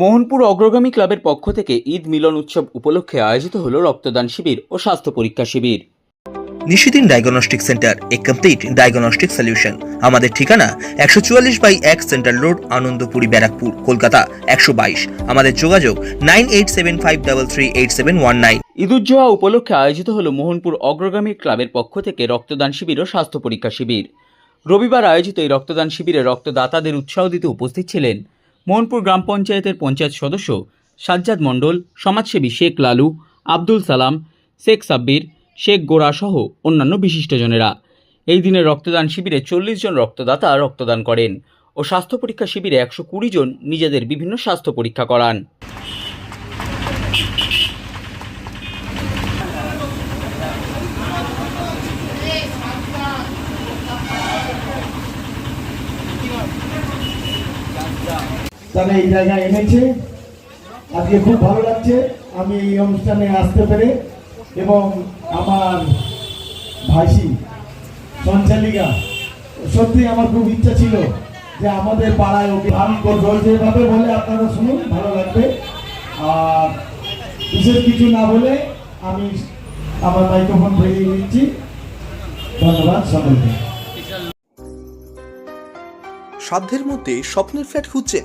মোহনপুর অগ্রগামী ক্লাবের পক্ষ থেকে ঈদ মিলন উৎসব উপলক্ষে আয়োজিত হল রক্তদান শিবির ও স্বাস্থ্য পরীক্ষা শিবির। Nishidin diagnostic centre a complete diagnostic solution. আমাদের ঠিকানা একশো চুয়াল্লিশ বাই এক সেন্ট্রাল রোড আনন্দপুরি ব্যারাকপুর কলকাতা একশো বাইশ। আমাদের যোগাযোগ nine eight seven five double three eight seven one nine. Eid uz Zuha উপলক্ষে আয়োজিত হল মোহনপুর অগ্রগামী ক্লাবের পক্ষ থেকে রক্তদান শিবির ও স্বাস্থ্য পরীক্ষা শিবির। রবিবার আয়োজিত এই রক্তদান শিবিরে রক্তদাতাদের উৎসাহ দিতে উপস্থিত ছিলেন মোহনপুর গ্রাম পঞ্চায়েতের পঞ্চায়েত সদস্য সাজ্জাদ মণ্ডল, সমাজসেবী শেখ লালু, আব্দুল সালাম, শেখ সাব্বির, শেখ গোড়া সহ অন্যান্য বিশিষ্টজনেরা। এই দিনের রক্তদান শিবিরে চল্লিশ জন রক্তদাতা রক্তদান করেন ও স্বাস্থ্য পরীক্ষা শিবিরে একশো কুড়ি জন নিজেদের বিভিন্ন স্বাস্থ্য পরীক্ষা করান। তারা এই জায়গায় এনেছে। আজকে খুব ভালো লাগছে। আমি এই অনুষ্ঠানে আসতে পেরে এবং আমার ভাইসি, সঞ্চালিকা, সত্যি আমার খুব ইচ্ছা ছিল যে আমাদের পাড়ায় ওকে আমি করব। যেভাবে বলে আপনারা শুনুন, ভালো লাগবে। আর বিশেষ কিছু না বলে আমি আমার মাইক্রোফোন ভেঙে নিচ্ছি ধন্যবাদ সকলকে। সাধ্যের মধ্যে স্বপ্নের ফ্ল্যাট খুঁজছেন